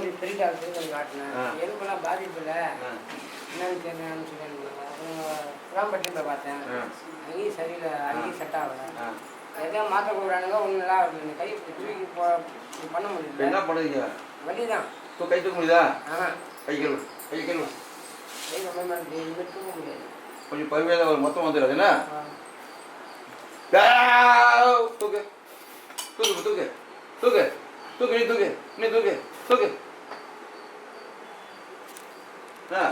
இப்படி பெரிய டாக்டர் கொஞ்சம் காட்டினேன். எலும்பெல்லாம் பாதிப்பு இல்லை. என்னன்னு தெரியலன்னு சொல்லி. அப்புறம் குராம்பட்டி போய் பார்த்தேன். அங்கேயும் சரியில்லை. அங்கேயும் செட் ஆகல. ஆ. எதோ மாற்ற கொடுக்குறானுங்க ஒன்றும் நல்லா இருக்கு கை தூக்கி போ பண்ண இப்போ முடியல என்ன பண்ணுறீங்க வலி தான் தூ கை தூக்க முடியுதா? ஆ. கை கழுவு கை கழுவு. கை ரொம்ப தூக்க முடியாது. கொஞ்சம் பொறுமையாக ஒரு மொத்தம் வந்துடாது என்ன! தூக்கு. தூக்கு தூக்கு. தூக்கு. தூக்கு நீ தூக்கு நீ தூக்கு தூக்கு. வருதா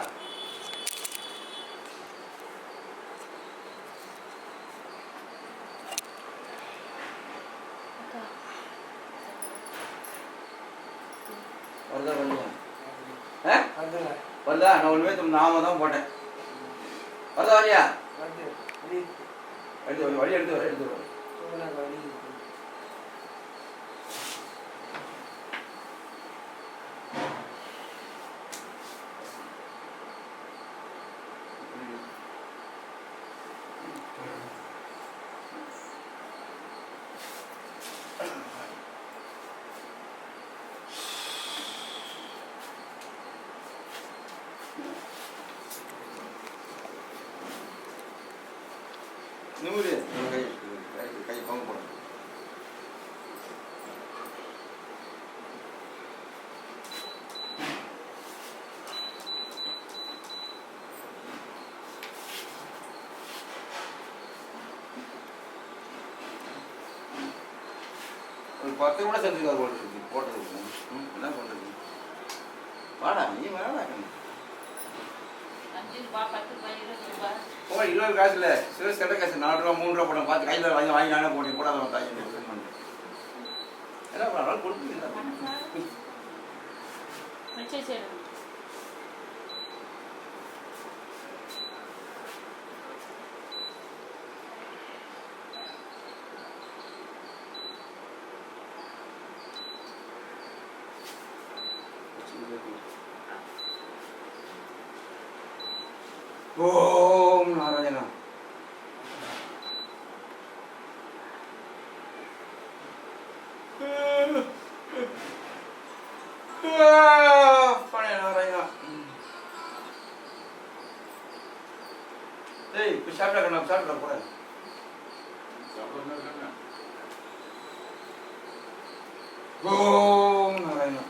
வருதா? வருதா? நான் ஒன்றுமே நாம தான் போட்டேன். வருதா வரியா? வலி எடுத்து வரி வழி எடுத்து வர எடுத்து வர தூக்குனா வலி இருக்கு. நிமிரு கை கை கை பங்கு போட ஒரு பத்து கூட செஞ்சுக்காது போட்டு இருக்கு போட்டதுக்கு ம், என்ன பண்ணுறது வாடா நீ வேடா. ரூபாய் இருபது காசு இல்லை சிவஸ் கட்ட காசு நாலு ரூபா மூணு ரூபா போட்டேன் பார்த்து கையில் வாங்கி வாங்கி நானே போட்டேன் போடாத வந்தா. என்ன பண்ணாலும் கொடுத்து மிச்சம் சரி ஓம் நாராயணா பழைய நாராயணா ஏய் இப்போ சாப்பிட்டா கண்ணா சாப்பிட்டா போட ஓம் நாராயணா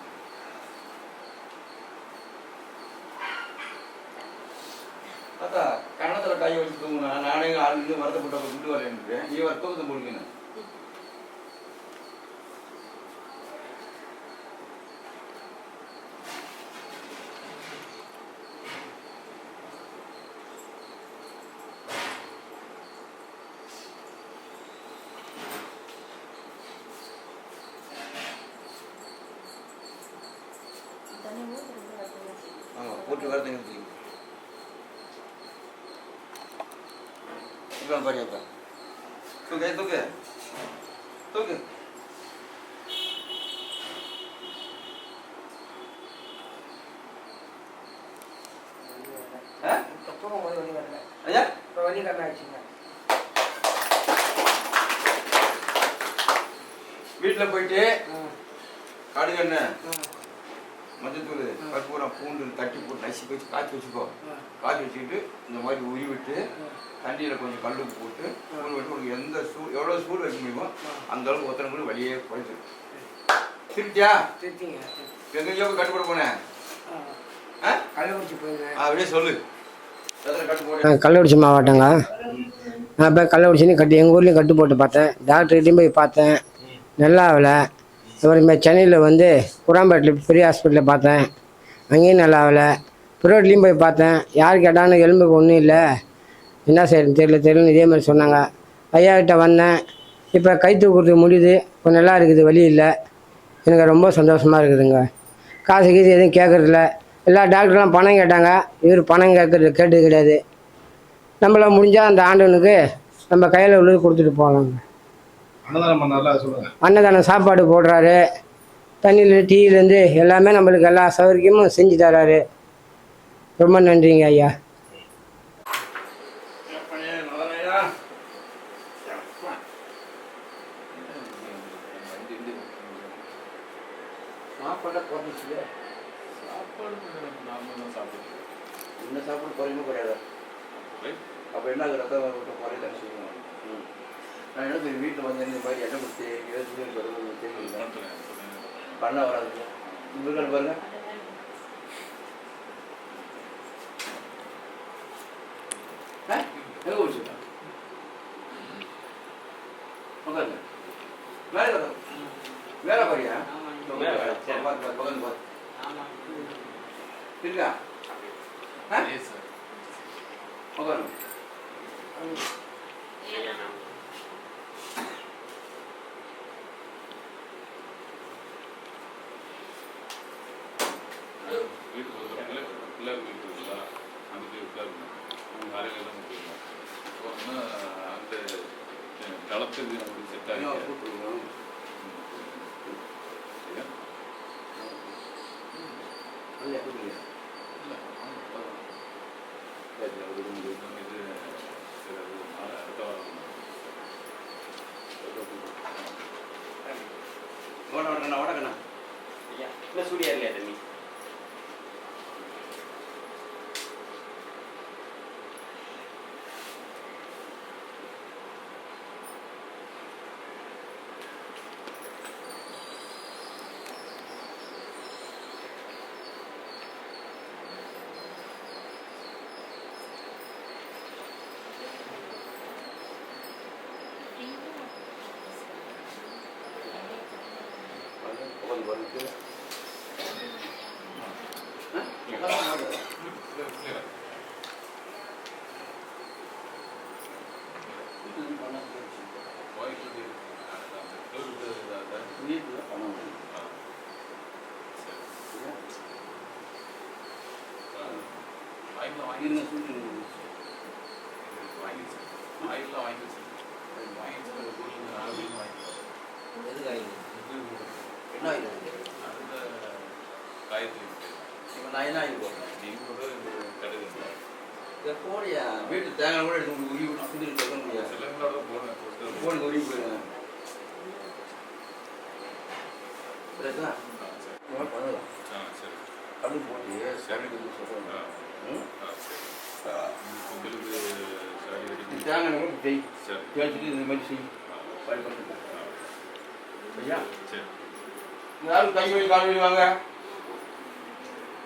தாத்தா கன்னத்தில் கை வச்சு தூங்குனா நானே ஆளுங்க வருத்தப்பட்ட விட்டு வரேன் நீ வருத்தத்தை முடிக்கணும் தண்ணி ஊற்றுறது வருது ஆமா போட்டு வரது எனக்கு இப்போ பாரு அப்பா தூக்கு தூக்கு தூக்கு ஆ இப்போ தூக்கும் போது வலி வரல. ஐயா? இப்போ வலி கம்மியாச்சுங்க வீட்டில் போயிட்டு ம் மஞ்சத்தூள். கற்பூரம் பூண்டு தட்டி போட்டு நசி வச்சு காய்ச்சி வச்சுக்கோ. காய்ச்சி வச்சுக்கிட்டு இந்த மாதிரி உரி விட்டு தண்ணியில் கொஞ்சம் கல் போட்டு ஊற விட்டு உனக்கு எந்த சூ எவ்வளோ சூடு வைக்க முடியுமோ அந்த அளவுக்கு ஒத்தனை கூட வழியே குறைச்சிடும் திருட்டியா திருத்திங்க எங்கேயோ கட்டுப்பட போனேன். ஆ. கள்ளக்குறிச்சி போயிருந்தேன். அப்படியே சொல்லு. கள்ளக்குறிச்சி மாவட்டங்க. நான் போய் கள்ளக்குறிச்சின்னு கட்டி எங்கள் ஊர்லேயும் கட்டு போட்டு பார்த்தேன். டாக்டர்கிட்டையும் போய் பார்த்தேன். நல்லா ஆகலை. அப்புறமே சென்னையில் வந்து குராம்பேட்டில் பெரிய ஹாஸ்பிட்டலில் பார்த்தேன். அங்கேயும் நல்லா ஆகலை. ப்ரைவேட்லேயும் போய் பார்த்தேன். யார் கேட்டாலும் எலும்புக்கு ஒன்றும் இல்லை. என்ன செய்யறது தெரியல தெரியலன்னு இதே மாதிரி சொன்னாங்க. ஐயா கிட்ட வந்தேன். இப்போ கை தூக்குறது முடியுது. இப்போ நல்லா இருக்குது வழி இல்லை. எனக்கு ரொம்ப சந்தோஷமாக இருக்குதுங்க. காசு கீது எதுவும் கேட்குறதில்ல எல்லா டாக்டர்லாம் பணம் கேட்டாங்க. இவர் பணம் கேட்கறது கேட்டது கிடையாது. நம்மள முடிஞ்சால் அந்த ஆண்டவனுக்கு நம்ம கையில் உள்ளது கொடுத்துட்டு போகலாங்க. அன்னதானம் சாப்பாடு போடுறாரு. தண்ணியில் டீலேருந்து எல்லாமே நம்மளுக்கு எல்லா சௌகரியமும் செஞ்சு தராரு. ரொம்ப நன்றிங்க ஐயா. 哎，我觉得。clear anatomy நாயனாகி போடுறேன் இந்த கோழியா வீட்டு தேங்காய் கூட எடுத்து உருவி விட்டு சுற்றி சொல்ல முடியாது. கோழி உருவி போயிடுவேன் புரியுதா? பண்ணலாம். அப்படி போட்டு சாமிக்கு சொல்கிறேன் தேங்காய் கூட ஜெய் ஜெயிச்சுட்டு இந்த மாதிரி செய்யும் பயன்படுத்துங்க ஐயா யாரும் கை வழி கால் வாங்க.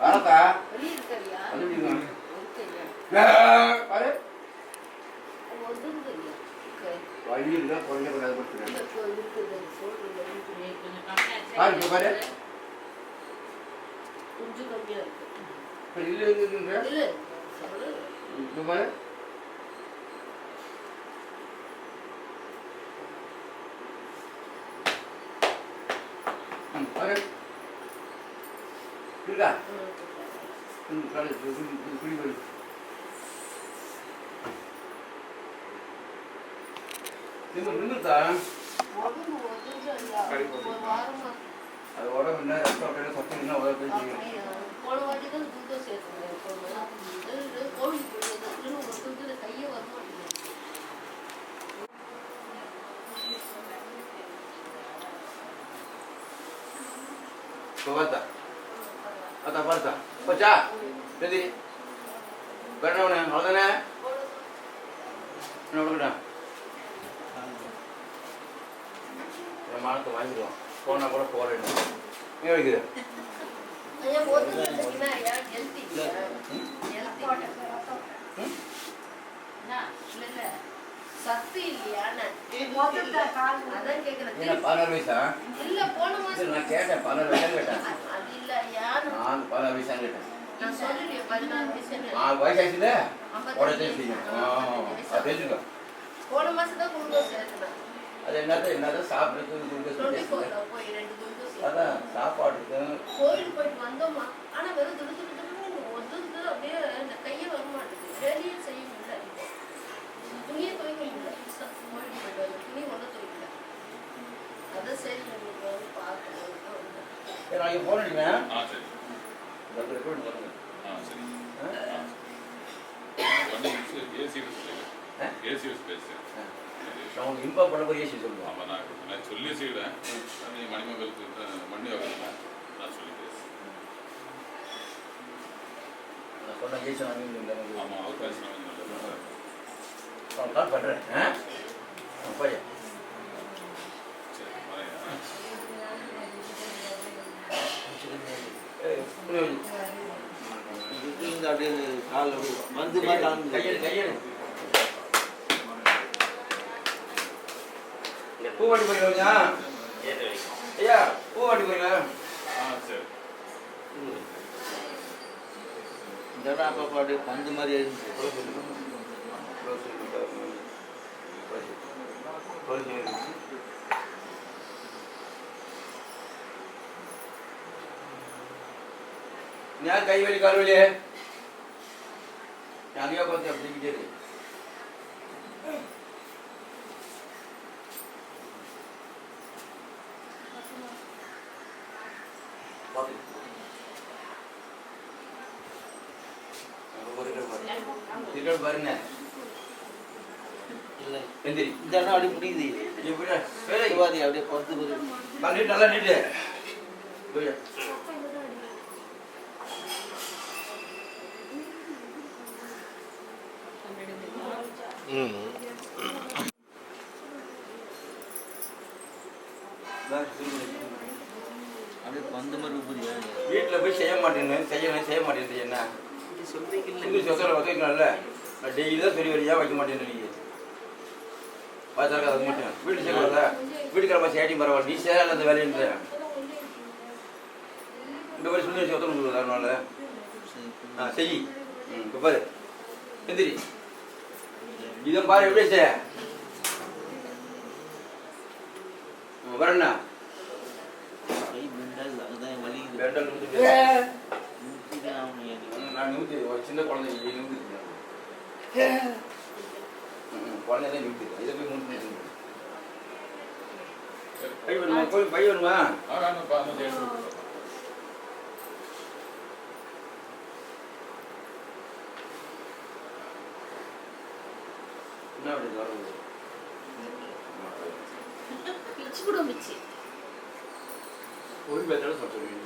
வரத்தா வழி இருந்தா குறைஞ்ச கூடாது பாருங்க பாரு கொஞ்சம் கம்மியா இருக்கு. இல்லை இருக்குன்ற இங்க பாரு. பாரு. இருக்கா குடிக்கொள்ளு நிமிர் அக்கா. பார்த்தா போச்சா? சரி. பெறவனே அவ்வளோதானே என்ன கொடுக்கட்டேன் என் மானத்தை வாங்கிடுவோம். போனால் கூட போகிறேன் எங்கே வைக்கிது? பதினாறு வயசா? இல்ல போன நான் கேட்டேன். பதினாறு வயசா கேட்டேன். நான் பதினாறு வயசு கேட்டேன். நாலு வயசு ஆச்சுல உடனே தெரிஞ்சுங்க அது தெரிஞ்சுக்கோ போன மாசம் தான் குளுக்கோஸ் அது என்னது? என்னது? அதான் சாப்பாடுக்கு கோயில் போயிட்டு வந்தோமா? ஆனா வெறும் துடு துடு துடு அப்படியே இந்த வர மாட்டேங்குது. வேலையே செய்ய முடியல துணியை துவைக்க முடியல கோயில் போயிட்டு வந்து துணி ஒன்றும் துவைக்கல. சரி சரி நாளைக்கு ஃபோன் அடிக்கிறேன் ஆ சரி டாக்டர் எப்படி வருங்க ஆ சரி ஆ? ஏசியோட பேசுகிறேன் நான் உங்களுக்கு இன்ஃபார்ம் பண்ண போய் ஏசி சொல்லுவேன். ஆமாம் நான் நான் சொல்லி செய்கிறேன் நீ மணிமங்களுக்கு மணி ஆகல நான் சொல்லி பேசு நான் சொன்ன ஏசி நான் ஆமாம் அவர் பேசுகிறேன் நான் பண்ணுறேன் ஆ, போய் சரி வரேன் இந்த அப்படியே காலில் அப்படியே வந்து மாதிரி காமிக்குது. கையெழு கையெழு பூ வாட்டி போயிருக்கா ஏற்ற வைக்கும் ஐயா பூ வாட்டி போயிருக்கா ஆ சரி இந்த இடம் அப்பப்போ அப்படியே பந்து மாதிரி இருந்துச்சு ഞാൻ കൈവലി കാലുവലി தனியாக பார்த்து அப்படிங்கிட்டே இருக்கு பாருங்க அப்படி முடியுது எப்படி அப்படியே பொறுத்து நல்லா நீட்டு. வீட்டில் போய் செய்ய மாட்டேன்னு செய்யணும் செய்ய மாட்டேன்னு என்ன? சொல்றீங்கல்ல ஒத்துக்கணும்ல நான் டெய்லி தான் சொல்லி வரியா வைக்க மாட்டேன்னு நீ. பார்த்தாக்க அது மட்டும் வீட்டில் செய்யக்கூடாதா வீட்டுக்காரமா செய்யாட்டி பரவாயில்ல. நீ செய்யல அந்த வேலைன்ற. இந்த மாதிரி சொல்லி வச்சு ஒத்துக்கணும் அதனால ஆ செய். ம் இப்போ பாரு. எந்திரி. இதை பாரு எப்படி செய்ய வரண்ணா சின்ன குழந்தை நிமித்தி குழந்தை தான் நிமித்தி இதை போய் சரி பை பை வேணுமா ஆ வேணும்ப்பா அந்த தேடி என்ன அப்படி வருது பிச்சு கூட பிச்சு. ஒரு பேர்த்தோட சொல்லுங்க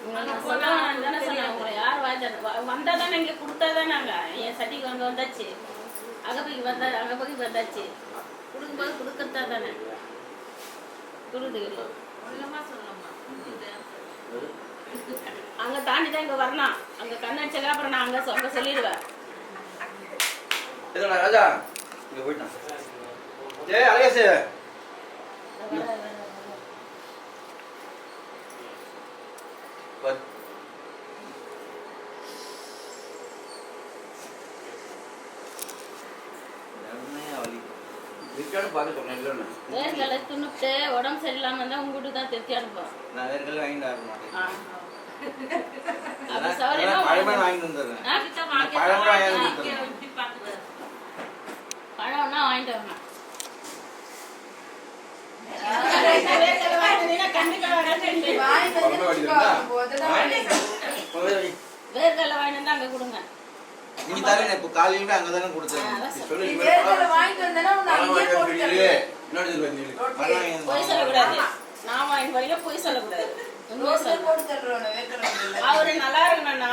உங்களை சொன்னா நான் தானே சொன்னேன் உங்களை யார் வாய்ந்த வந்தா தானே இங்கே கொடுத்தா தானேங்க என் சட்டிக்கு வந்து வந்தாச்சு. அகப்பைக்கு வந்தா அகப்பைக்கு வந்தாச்சு. கொடுக்கும்போது கொடுக்கறதா தானே அங்க தாண்டி தான் இங்க வரணும். அங்க கண்ணடிச்சல அப்புறம் நான் அங்க சொ- அங்க சொல்லிடுவேன். எதுனா ராஜா இங்க போயிட்டான் ஏய் அழகேசு வேர்களை துணுட்டு உடம்பு சரியில்லாம இருந்தா உங்க வீட்டுக்கு தான் திருத்தி அனுப்புவோம் நான் வேறு கல்வி வாங்கிட்டு வர மாட்டேன் பழமே வாங்கிட்டு வந்துடுறேன்? பழமே வாங்கிட்டு வந்துடுறேன் பழம்னா வாங்கிட்டு வரணும் வாங்கிட்டு வந்து அங்க கொடுங்க. தானே இப்போ காலையில அங்கே தானே கொடுத்தேன். சொல்றேன். சொல்லு நீ வேர்க்கடலை வாங்கிட்டு உன்னை அங்கேயே பொய் நான் வாங்கி வரீங்க பொய். போட்டு வேர்க்கடலை இல்லை. அவரு நல்லா இருக்கணும்னா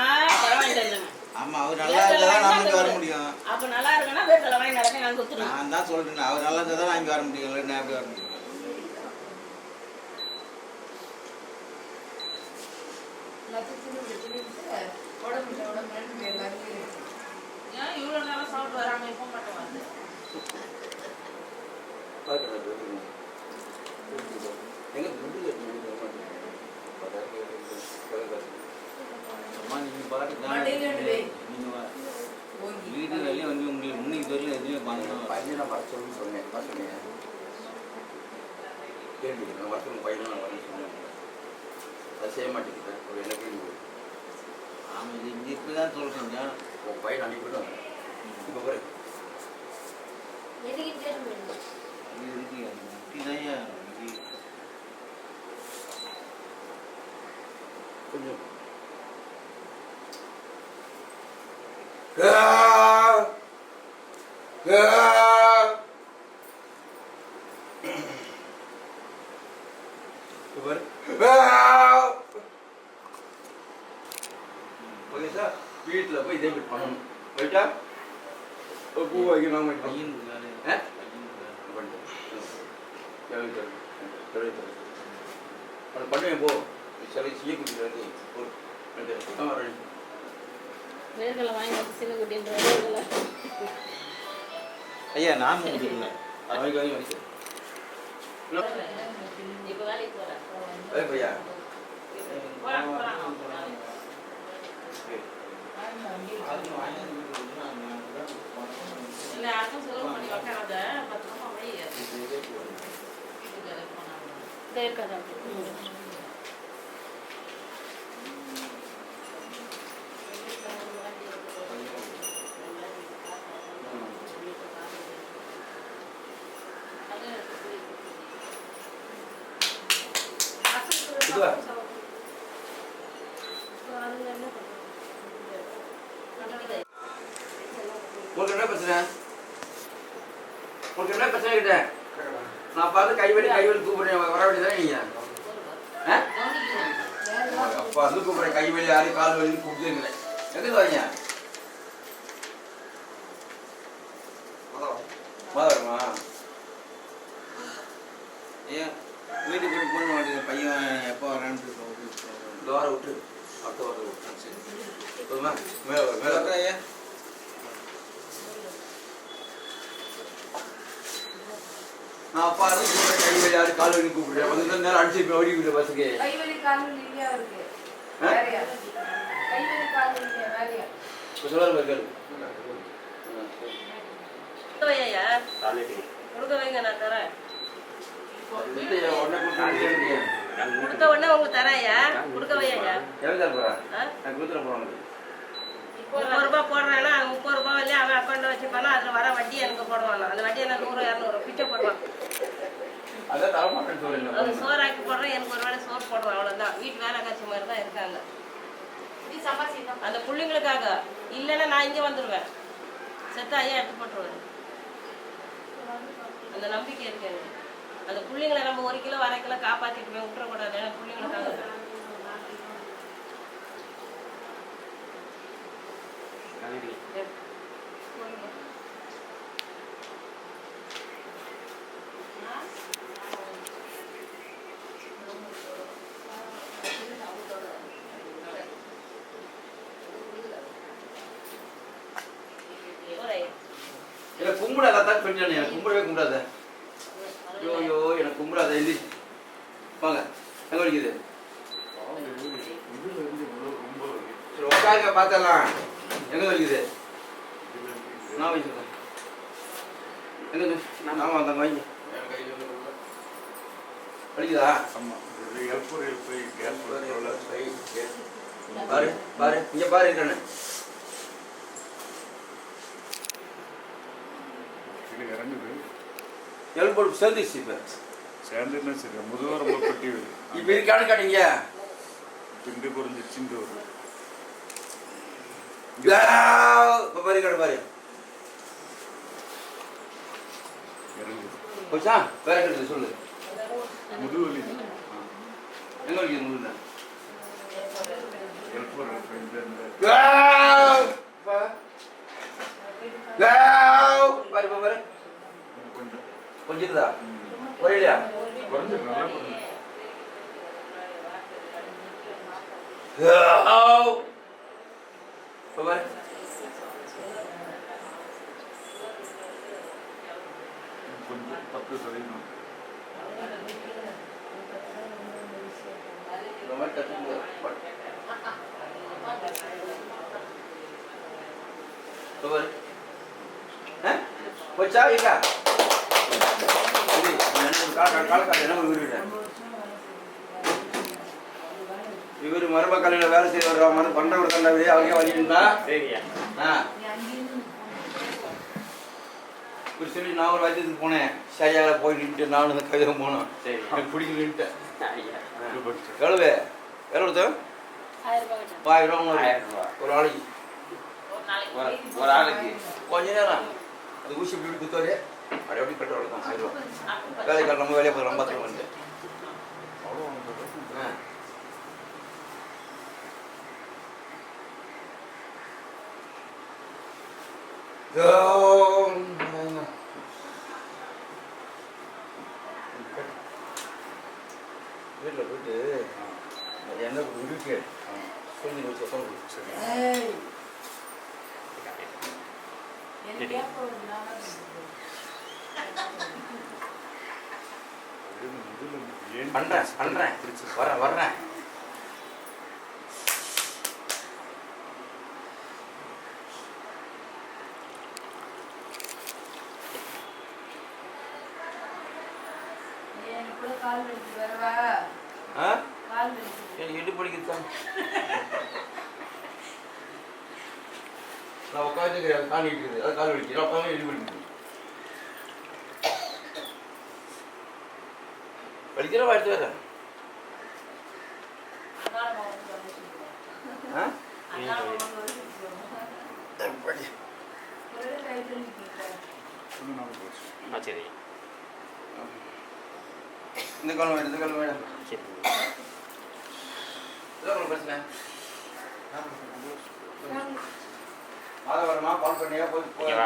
ஆமா அவர் நல்லா இருந்தா தான் நான் இங்க வர முடியும். அப்ப நல்லா இருக்குன்னா வேர்க்கடலை வாங்கி நடக்க நான் நான் தான் சொல்றேன் அவர் நல்லா இருந்தா தான் நான் இங்க வர முடியும்? இல்லை நான் எப்படி வர முடியும் தின்னு வீட்டு வேலையும் வந்து உங்களுக்கு இன்னைக்கு வரையிலும் எதுவுமே பண்ணணும் பையனை படிச்சோம்னு சொன்னேன். சொன்னேன்? கேள்வி. நான் வருஷம் பையனை நான் வரேன் சொன்னேன். அது செய்ய மாட்டேங்குது. ஒரு என்ன ஆமாம் இங்கே இப்போ தான் சொல்கிறீங்க உன் பையன் ஆ! ஆ! இப்போ பாரு. ஆ! ஓகே சார் வீட்டில் போய் இதே மாதிரி பண்ணணும் ரைட்டா ஒரு பூ வைக்கணும் வைக்கணும் பையன் இருக்காரு ஆ? பையன் இருக்காரு பண்ணிட்டேன் சரி சரி சரி சரி அது பண்ணுவேன் போ சரி செய்யக்கூடிய வேலையை ஒரு ரெண்டு ஆ ரெடி வேர்களை வாங்கி வச்சு சின்ன குட்டின்ற வேர்களை ஐயா நான் முடிக்கல வாங்கி வாங்கி வாங்கி இப்போ வேலைக்கு போகிறேன் அதே பையா போகிறான் போகிறான் இல்லை யாருக்கும் செலவு பண்ணி வைக்காத பத்திரமா வை இந்த இருக்காதா இது வா. உங்களுக்கு என்ன பிரச்சனை உங்களுக்கு என்ன பிரச்சனை கிட்ட நான் பார்த்து கைவலி கைவலி கூப்பிடுறேன் வர வேண்டியதானே நீங்க ஆ? அப்பா வந்து கூப்பிடுறேன் கைவலி யாரு கால் வலி கூப்பிட்டு எங்க வரீங்க மாதவரமா ஐயா வீட்டுக்கு போய் போன மாட்டேங்க பையன் எப்போ வரான்னு வாரம் விட்டு அடுத்த வாரம் விட்டு சரி. போதுமா? மேலே மேலே. ஐயா. நான் அப்பா வந்து கூப்பிடுறேன் கைவலி யாரு கால் வலி கூப்பிடுறேன். வந்து நேரம் அடிச்சு இப்போ ஓடி விடு பஸ்ஸுக்கு. கால் இருக்கு? வேறையா? கைவலி கால் வேறையா? இப்போ வையா காலேஜ் கொடுக்க வைங்க நான் தரேன். கொடுத்து உடனே உங்களுக்கு தரேன்யா கொடுக்க வையா எவ்வளோ தர போகிறேன் ஆ? நான் கொடுத்துட போகிறேன் முப்பது ரூபா போடுறேன்னா அது முப்பது ரூபா இல்லையா? அவன் அக்கௌண்ட்ல வச்சுப்பானா? அதுல வர வட்டி எனக்கு போடுவான்? அந்த வட்டி என்ன நூறு இரநூறு பிச்சை போடுவான். அது சோறாக்கி போடுறேன் எனக்கு ஒரு வேளை சோறு போடுவான் அவ்வளவுதான். வீட்டு வேலை காட்சி மாதிரி தான் இருக்காங்க. அந்த பிள்ளைங்களுக்காக. இல்லைன்னா நான் இங்கே வந்துடுவேன் செத்த ஐயா எடுத்து போட்டுருவாரு. அந்த நம்பிக்கை இருக்கு எனக்கு. அந்த பிள்ளைங்களை நம்ம ஒரு கிலோ அரை கிலோ காப்பாற்றிட்டு போய் விட்டுறக்கூடாது பிள்ளைங்களுக்காக ஒரு இல்லை கும்பிடாத தான் பெண்ணு எனக்கு கும்பிடவே கும்பிடாத ஐயோ ஐயோ எனக்கு கும்பிடாத எழுதி வாங்க எங்க வலிக்குது சரி உட்காருங்க பார்த்தலாம் எங்க வலிக்குது நான் வச்சுருக்கேன் எங்க இது? ஆமாம் அந்த வாங்கி வலிக்குதா பாரு பாரு இங்க பாரு இருக்கானே இது இறங்குது. எலும்பு சேர்ந்துச்சு இப்போ. சேர்ந்துன்னா சரி முதுகாக ரொம்ப கட்டி இப்போ இருக்கானு காட்டுங்க ஒரு இப்போ பாரு காட்டு பாரு. இறங்குது. போச்சா? வேற கட்டுது சொல்லு. எங்க குறையிலையா? குறைஞ்சிருக்கு நல்லா குறைஞ்சிருக்கு. இப்ப பாரு. கொஞ்சம் பத்து சதவீதம். போச்சா விடுவிட்டேன் இவர் மருமக்கல்லையில் வேலை செய்ய வர்ற மறு பண்றவர் கண்டவரே அவருக்கே வழியிருந்தா சரியா சொல்லி நான் ஒரு வைத்தியத்துக்கு போனேன். சரியாக போய் நின்றுட்டு நானும் இந்த கவிதை போனோம் சரி. எனக்கு பிடிக்கலன்ட்டு ஐயா. எவ்வளவு? எவ்வளோ தான் ஆயிரம் ரூபா. ஒரு நாளைக்கு. ஒரு ஆளுக்கு. கொஞ்ச நேரம். அது ஊசி இப்படி இப்படி குத்துவாரு. அப்படி அப்படி கட்ட வழக்கம். ஆயிரம் ரூபா அப்ப வேலைக்கார நம்ம வேலையை போய் ரொம்ப வந்து ஆ. வீட்டில் வச்சு சொல்லி ஏய். எனக்கு கேப்ப ஒரு நாளா பண்றேன் பண்றேன். வர்றேன் வர்றேன் எனக்கு கூட கால் வலிக்குது வரவா ஆ கால் வலிக்குது எனக்கு இடுப்பு வலிக்குதுதான் நான் உட்காந்துக்கிறேன் கால் இருக்குது அது கால் வலிக்குது உட்காந்து இடுப்பு வலிக்குது வலிக்கிறவா எடுத்து. ஆ? சரி. இந்த காலம் வேணும் இந்த காலம் வேணும். சரி. இதான் உங்களுக்கு பிரச்சனை. மாதவரமா கால் பண்ணியா.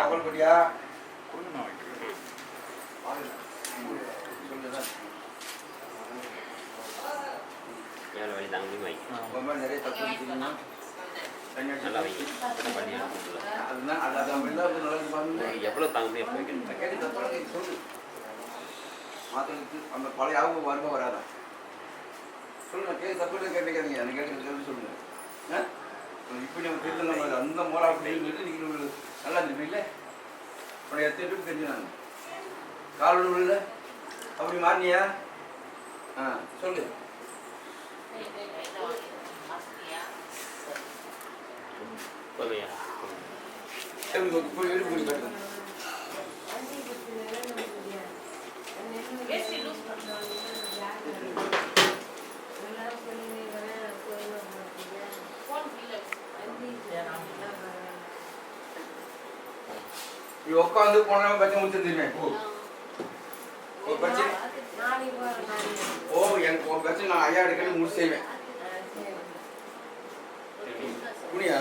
கால் பண்ணியா? எவ்வளோ வழி தாங்க முடியும்? வை ரொம்ப நிறைய தப்பு இருக்குதுன்னா, தண்ணி அடிச்சு நல்லா வை என்ன பண்ணி அனுப்புங்களா அதுதான் அது அது அப்படிதான் வந்து நல்லது பாருங்க. எவ்வளோ தாங்க வைக்கணும்? அந்த பழைய ஞாபகம் வருமா வராதா? சொல்லுங்க கேட்டு தப்பு கேட்டு கேட்டு சொல்லுங்க ஆ இப்போ நம்ம தெரியல அந்த மோரா அப்படின்னு சொல்லி நீங்கள் உங்களுக்கு நல்லா இருந்துருப்பீங்களே உடைய எத்தனை பேருக்கு தெரிஞ்சுனாங்க கால் விழுல அப்படி மாறினியா? ஆ சொல்லு. எப்படி எடுத்து போய் கட்டுங்க வேஷ்டி லூஸ் பண்ணு. போன் கீழே நீ உட்காந்து போன பச்சை முடிச்சிருந்தீங்க ஓ ஒரு பிரச்சனை ஓ எனக்கு ஒரு பிரச்சனை நான் ஐயா எடுக்கணும் முடிச்சு செய்வேன். புனியா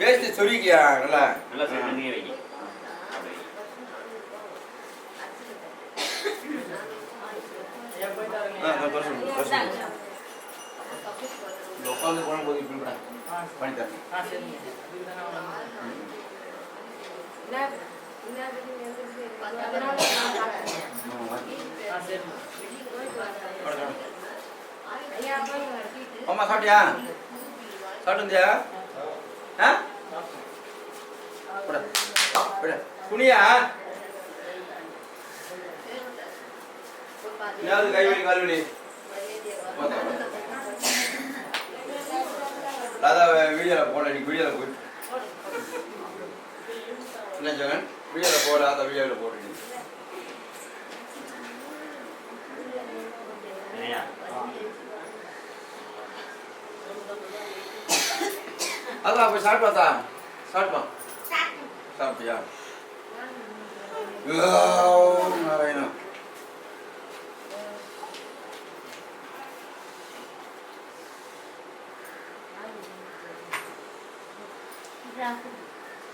வேஸ்ட் சொல்லிக்கியா நல்லா? நல்லா. இந்த உட்காந்து போன போது இப்படி பண்ணி தரேன் அம்மா சாப்பிட்டியா? சாப்பிட்டு ஆ? புனியா யாவது கைவலி கால்வலி ராதா வீடியோவில் போட நீ வீடியோவில் போயிட்டு என்ன ஜெகன் வீடியோவில் போட ராதா வீடியோவில் போட்டு நீ ஐயா அதான் போய் சாப்பிட்டு சாப்பிட்டா சாப்பிட்டியா? நாராயணா.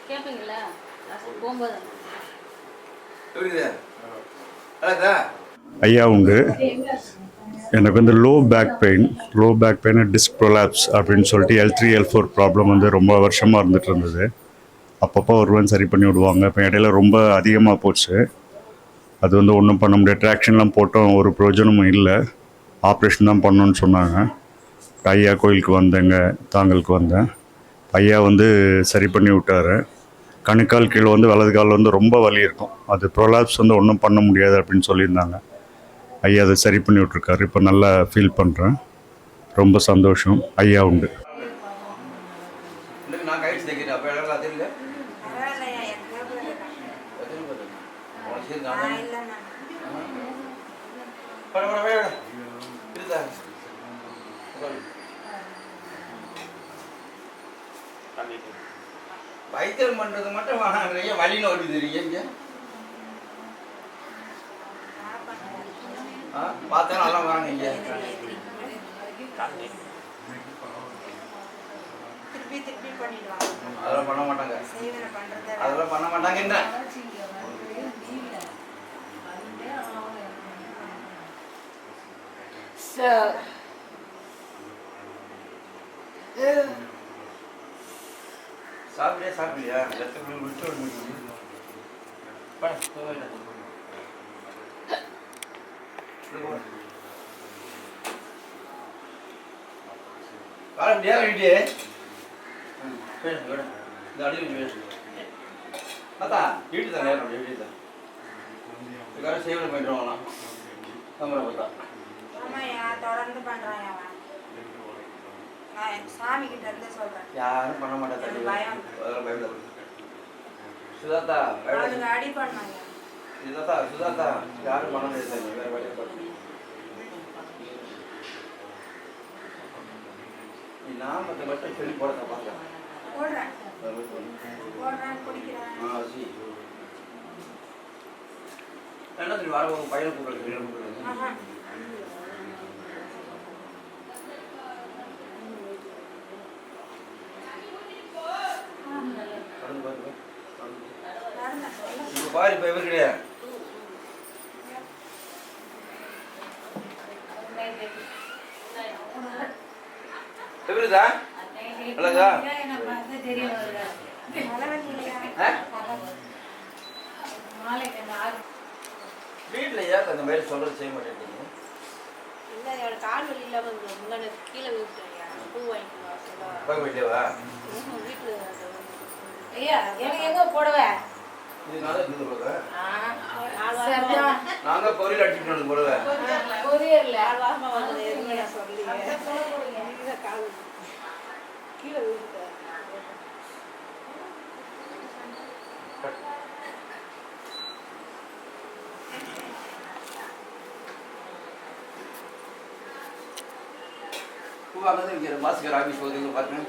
கேட்பீங்களா போகும்போது ஐயா உண்டு. எனக்கு வந்து low back pain low back pain disc prolapse அப்படின்னு சொல்லிட்டு L three L four problem வந்து ரொம்ப வருஷமாக இருந்துட்டு இருந்தது. அப்பப்போ ஒருவன் சரி பண்ணி விடுவாங்க. இப்போ இடையில ரொம்ப அதிகமாக போச்சு. அது வந்து ஒன்றும் பண்ண முடியாது. ட்ராக்ஷன்லாம் போட்டோம். ஒரு பிரயோஜனமும் இல்லை. ஆப்ரேஷன் தான் பண்ணணும்னு சொன்னாங்க. ஐயா கோயிலுக்கு வந்தேங்க. தாங்களுக்கு வந்தேன். ஐயா வந்து சரி பண்ணி விட்டாரு. கணுக்கால் கீழே வந்து வலது கால் வந்து ரொம்ப வலி இருக்கும். அது ப்ரொலாப்ஸ் வந்து ஒன்றும் பண்ண முடியாது அப்படின்னு சொல்லியிருந்தாங்க. ஐயா அதை சரி பண்ணி விட்ருக்காரு இப்போ நல்லா ஃபீல் பண்ணுறேன் ரொம்ப சந்தோஷம். ஐயா உண்டு இன்னைக்கு நான் கைட்டு தைக்கிறேன் அப்போ எல்லாம் தெரியல பரவாயில்லையா எத்தனை பேர் இருக்காங்க? எத்தனை பேர் உனக்கு சரி நான் நான் இல்லைண்ணா. பட பட வேட இருந்தா வைத்தியம் பண்றது மட்டும் வாங்க வழின்னு ஓடி தெரியுங்க பார்த்தா நல்லா வராங்க இங்க திருப்பி திருப்பி பண்ணிடுவாங்க. அதெல்லாம் பண்ண மாட்டாங்க. அதெல்லாம் பண்ண மாட்டாங்கன்ற சாப்பிடியா சாப்பிடியா எத்தனை விட்டு விட முடியும் பட போவேன் காலம் முடியா வீட்டு இந்த அடி வீட்டு அத்தா வீட்டு தான் நேரம் வீட்டு தான் இதுக்காக சேவனை பண்ணிடுவாங்களாம். நம்மளை பார்த்தா தொடர்ந்து பண்றான் நான் சாமி கிட்ட இருந்து சொல்றேன். யாரும் பண்ண மாட்டாங்க பயம். அதெல்லாம் பயப்படாது சுதாத்தா பயப்படாது அவனுக்கு அடி பண்ணாங்க. சுதாத்தா சுதாத்தா யாரும் பண்ண முடியாது வேற வழியை பார்த்து நீ நாமத்தை மட்டும் சொல்லி போடத்த பார்க்கலாம் போடுறேன். போடுறேன் குடிக்கிறேன். ஆ சி என்ன சொல்லி வர பையனை கூப்பிடுறது பையனை கூப்பிடுறது ஆஹா. கடந்து பாருங்க நடந்தேன். இப்போ பாரு இப்போ இவர் கிடையாது எப்படிதா இல்லையா? வீட்டில் ஏன் அந்த மாதிரி சொல்றது செய்ய மாட்டேங்கிறீங்க இல்ல என்னோட கால் வலி இல்லாம இருந்தது. முன்னாடி கீழே விழுந்துட்டேன்யா. பூ வாங்கிட்டு வா சொல்ல. போய் போயிட்டேவா ம்ஹும், வீட்டுல ஐயா எனக்கு எங்க போடுவ தான். பொரியல். அடிச்சுட்டு போடுவேன். பூ வாங்குறது இங்கே மாசுக்கார ஆஃபீஸ் போகுது பார்த்துங்க